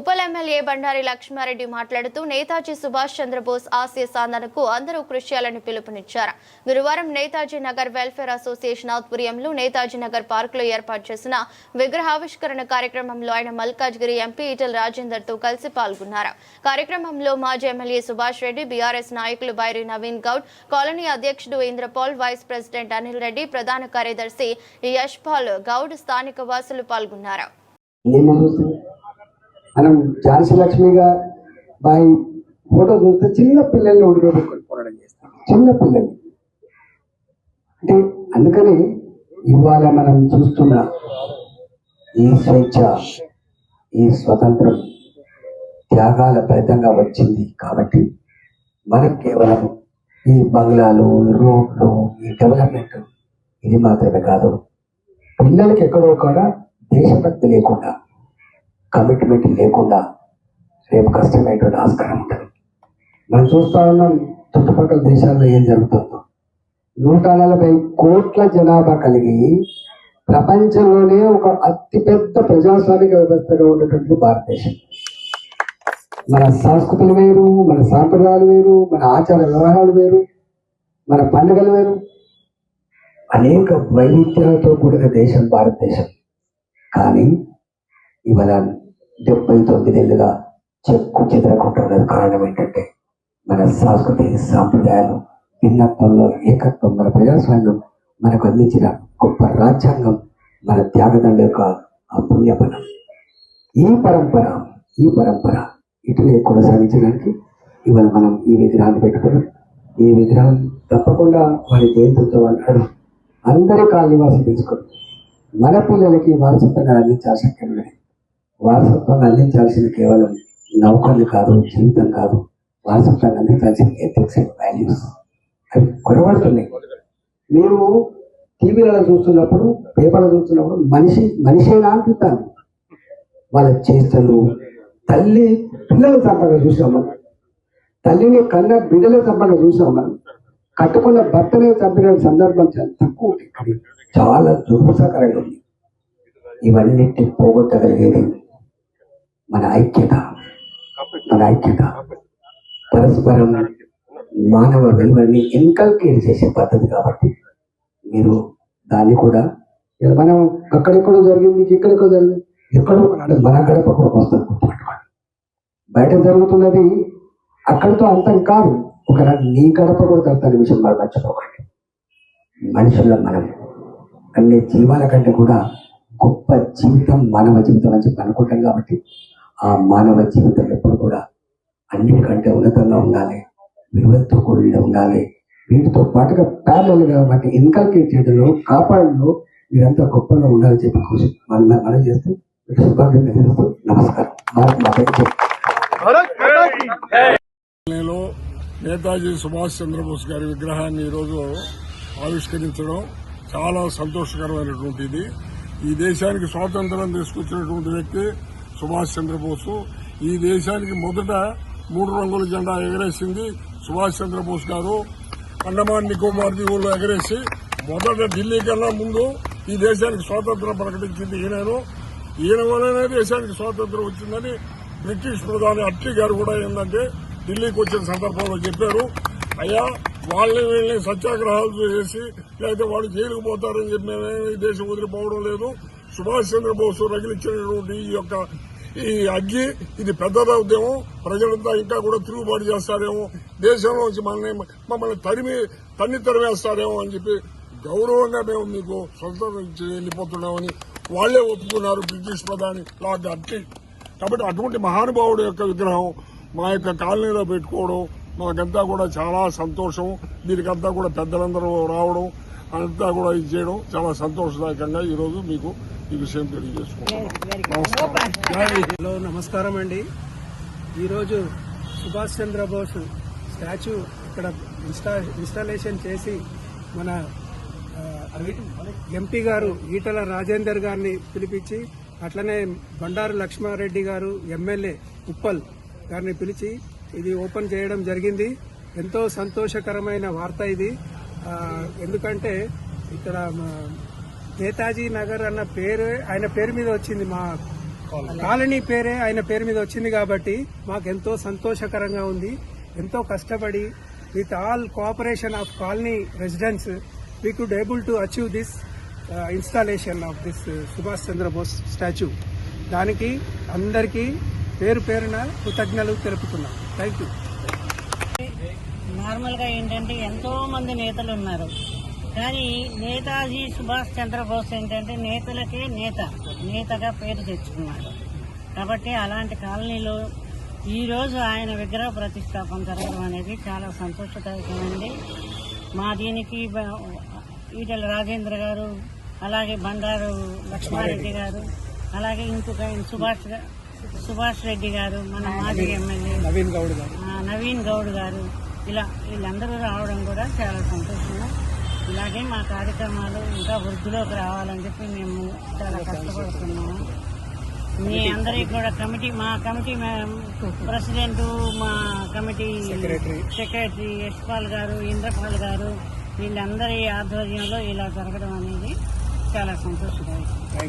Uppal MLA Bandari Lakshma Reddy మాట్లాడుతూ నేతాజీ సుభాష్ చంద్రబోస్ ఆశయ సాధనకు అందరూ కృషి చేయాలని పిలుపునిచ్చారు. గురువారం నేతాజీ నగర్ వెల్ఫేర్ అసోసియేషన్ ఆధ్వర్యంలో నేతాజీ నగర్ పార్కులో ఏర్పాటు చేసిన విగ్రహావిష్కరణ కార్యక్రమంలో ఆయన మల్కాజ్గిరి ఎంపీ ఈటల్ రాజేందర్తో కలిసి పాల్గొన్నారు. కార్యక్రమంలో మాజీ ఎమ్మెల్యే సుభాష్ రెడ్డి బీఆర్ఎస్ నాయకులు బైరి నవీన్ గౌడ్ కాలనీ అధ్యక్షుడు ఇంద్రపాల్ వైస్ ప్రెసిడెంట్ అనిల్ రెడ్డి ప్రధాన కార్యదర్శి యశ్పాల్ గౌడ్ స్థానిక వాసులు పాల్గొన్నారు. మనం ఝాన్సీ లక్ష్మిగా బాయి ఫోటో చూస్తే చిన్న పిల్లల్ని ఉడికేపెట్టుకొని పోరాటం చేస్తాం. చిన్న పిల్లల్ని. అంటే అందుకని ఇవాళ మనం చూస్తున్న ఈ స్వేచ్ఛ ఈ స్వతంత్రం త్యాగాల ఫలితంగా వచ్చింది కాబట్టి మనకు కేవలం ఈ బంగ్లాలు రోడ్లు ఈ డెవలప్మెంట్ ఇది మాత్రమే కాదు. పిల్లలకి ఎక్కడో కూడా దేశభక్తి లేకుండా కమిట్మెంట్ లేకుండా రేపు కష్టమైనటువంటి ఆస్కారం ఉంటుంది మనం చూస్తా ఉన్నాం చుట్టుపక్కల దేశాల్లో ఏం జరుగుతుందో. నూట నలభై కోట్ల జనాభా కలిగి ప్రపంచంలోనే ఒక అతిపెద్ద ప్రజాస్వామిక వ్యవస్థగా ఉన్నటువంటి భారతదేశం. మన సంస్కృతులు వేరు మన సాంప్రదాయాలు వేరు మన ఆచార వ్యవహారాలు వేరు మన పండుగలు వేరు. అనేక వైవిధ్యాలతో కూడిన దేశం భారతదేశం. కానీ ఇవాళ డెబ్బై తొమ్మిదేళ్ళుగా చెక్కు చెదరకుంటున్నది కారణం ఏంటంటే మన సంస్కృతి సాంప్రదాయాలు భిన్నత్వంలో ఏకత్వం మన ప్రజాస్వామ్యం మనకు అందించిన గొప్ప రాజ్యాంగం మన త్యాగదండ యొక్క ఆ పుణ్యఫలం ఈ పరంపర ఈ పరంపర ఇటులే కొనసాగించడానికి ఇవాళ మనం ఈ విగ్రహాన్ని పెట్టుకున్నాం. ఈ విగ్రహం తప్పకుండా వారి జయంతి ఉత్సవం అందరి కాల నివాసం తెలుసుకోండి మన పిల్లలకి వారసత్వంగా అందించాల్సిన వారసత్వాన్ని అందించాల్సింది కేవలం నౌకర్లు కాదు జీవితం కాదు. వారసత్వాన్ని అందించాల్సిన ఎథిక్స్ అండ్ వాల్యూస్ అవి కొరబడుతున్నాయి మీరు టీవీలలో చూస్తున్నప్పుడు పేపర్లో చూస్తున్నప్పుడు మనిషి మనిషేనా అనిపిస్తాను వాళ్ళ చేష్టలు తల్లి పిల్లల సంపద చూసాం మనం. తల్లిని కన్న బిడ్డల సంపద చూసాం మనం. కట్టుకున్న భర్తనే చంపిన సందర్భం చాలా తక్కువ ఉంది. ఇక్కడ చాలా దుర్భసకరంగా ఉంది. ఇవన్నిటి పోగొట్టగలిగేది మన ఐక్యత మన ఐక్యత. పరస్పరం మానవ విలువల్ని ఇన్కల్కేట్ చేసే పద్ధతి కాబట్టి మీరు దాన్ని కూడా మనం అక్కడెక్కడో జరిగింది ఇక్కడెక్కడో జరిగింది? ఎక్కడో మన మన గడప కూడా వస్తుంది గుర్తుపెట్టుకోండి. బయట జరుగుతున్నది అక్కడితో అంతం కాదు. ఒక నీ గడప కూడా తగ్గుతున్న విషయం మనం మర్చిపోకండి. మనుషుల్లో మనం అన్ని జీవాల కంటే కూడా గొప్ప జీవితం మానవ జీవితం అని చెప్పి అనుకుంటాం కాబట్టి ఆ మానవ జీవితం ఎప్పుడు కూడా అన్నిటికంటే ఉన్నతంగా ఉండాలి. విలువలతో కూడి ఉండాలి. వీటితో పాటుగా ప్యారల్గా వాటి ఇన్కల్కేట్ చేయడంలో కాపాడంలో మీరంతా గొప్పగా ఉండాలని చెప్పి కోసి మనం మనం చేస్తూ మీకు శుభాకాంక్షలు తెలుస్తూ నమస్కారం. భారత్ మాతకి జై. నేను నేతాజీ సుభాష్ చంద్రబోస్ గారి విగ్రహాన్ని ఈరోజు ఆవిష్కరించడం చాలా సంతోషకరమైనటువంటిది. ఈ దేశానికి స్వాతంత్రం తీసుకొచ్చినటువంటి వ్యక్తి సుభాష్ చంద్రబోసు. ఈ దేశానికి మొదట మూడు రంగుల జెండా ఎగరేసింది సుభాష్ చంద్రబోస్ గారు. అండమాన్ నికోబార్ దీవుల్లో ఎగరేసి మొదట ఢిల్లీ కన్నా ముందు ఈ దేశానికి స్వాతంత్రం ప్రకటించింది ఈయనను. ఈయన వల్లనే దేశానికి స్వాతంత్రం వచ్చిందని బ్రిటిష్ ప్రధాని అట్లీ గారు కూడా ఏంటంటే ఢిల్లీకి వచ్చిన సందర్భంలో చెప్పారు. అయ్యా వాళ్ళని వీళ్ళని సత్యాగ్రహాలు చేసి లేకపోతే వాళ్ళు జైలుకు పోతారని చెప్పి మేమే ఈ దేశం వదిలిపోవడం లేదు. సుభాష్ చంద్రబోస్ రగిలించినటువంటి ఈ యొక్క ఈ అగ్గి ఇది పెద్దదవుదేమో ప్రజలంతా ఇంకా కూడా తిరుగుబాటు చేస్తారేమో దేశంలోంచి మనల్ని మమ్మల్ని తరిమి తన్ని తరిమేస్తారేమో అని చెప్పి గౌరవంగా మేము మీకు స్వతంత్రించి వెళ్ళిపోతున్నామని వాళ్ళే ఒప్పుకున్నారు బ్రిటిష్ ప్రధాని లార్డ్ అట్టి కాబట్టి అటువంటి మహానుభావుడు యొక్క విగ్రహం మా యొక్క కాలనీలో పెట్టుకోవడం మాకంతా కూడా చాలా సంతోషం దీనికంతా కూడా పెద్దలందరూ రావడం అంతా కూడా ఇది చేయడం చాలా సంతోషదాయకంగా ఈరోజు మీకు ఈ విషయం తెలియజేసుకుంటున్నాం. నమస్కారం. జై హింద్. హలో నమస్కారం అండి. ఈరోజు సుభాష్ చంద్రబోస్ స్టాచ్యూ ఇక్కడ ఇన్స్టా ఇన్స్టాలేషన్ చేసి మన ఎంపీ గారు ఈటల రాజేందర్ గారిని పిలిపించి అట్లనే బండారు లక్ష్మారెడ్డి గారు ఎమ్మెల్యే ఉప్పల్ గారిని పిలిచి ఇది ఓపెన్ చేయడం జరిగింది. ఎంతో సంతోషకరమైన వార్త ఇది. ఎందుకంటే ఇక్కడ నేతాజీ నగర్ అన్న పేరు ఆయన పేరు మీద వచ్చింది మా కాలనీ. పేరే ఆయన పేరు మీద వచ్చింది కాబట్టి మాకు ఎంతో సంతోషకరంగా ఉంది. ఎంతో కష్టపడి with all cooperation of colony residents we could able to achieve this installation of this Subhash Chandrabose statue. దానికి అందరికీ పేరు పేరున కృతజ్ఞతలు తెలుపుతున్నాం. థ్యాంక్ యూ నార్మల్గా ఏంటంటే ఎంతో మంది నేతలు ఉన్నారు. కానీ నేతాజీ సుభాష్ చంద్రబోస్ ఏంటంటే నేతలకే నేత నేతగా పేరు తెచ్చుకున్నాడు కాబట్టి అలాంటి కాలనీలో ఈ రోజు ఆయన విగ్రహ ప్రతిష్టాపన జరగడం అనేది చాలా సంతోషదాయకమైంది. మా దీనికి ఈటెల రాజేంద్ర గారు అలాగే బండారు లక్ష్మారెడ్డి గారు అలాగే ఇంకొక సుభాష్ సుభాష్ రెడ్డి గారు మన మాజీ ఎమ్మెల్యే నవీన్ గౌడ్ గారు. నవీన్ గౌడ్ గారు ఇలా వీళ్ళందరూ రావడం కూడా చాలా సంతోషంగా ఇలాగే మా కార్యక్రమాలు ఇంకా వృద్ధిలోకి రావాలని చెప్పి మేము చాలా కష్టపడుతున్నాము. మీ అందరికి కూడా కమిటీ మా కమిటీ ప్రెసిడెంట్ మా కమిటీ. సెక్రటరీ. యశ్పాల్ గారు ఇంద్రపాల్ గారు వీళ్ళందరి ఆధ్వర్యంలో ఇలా జరగడం అనేది చాలా సంతోషదాయకం.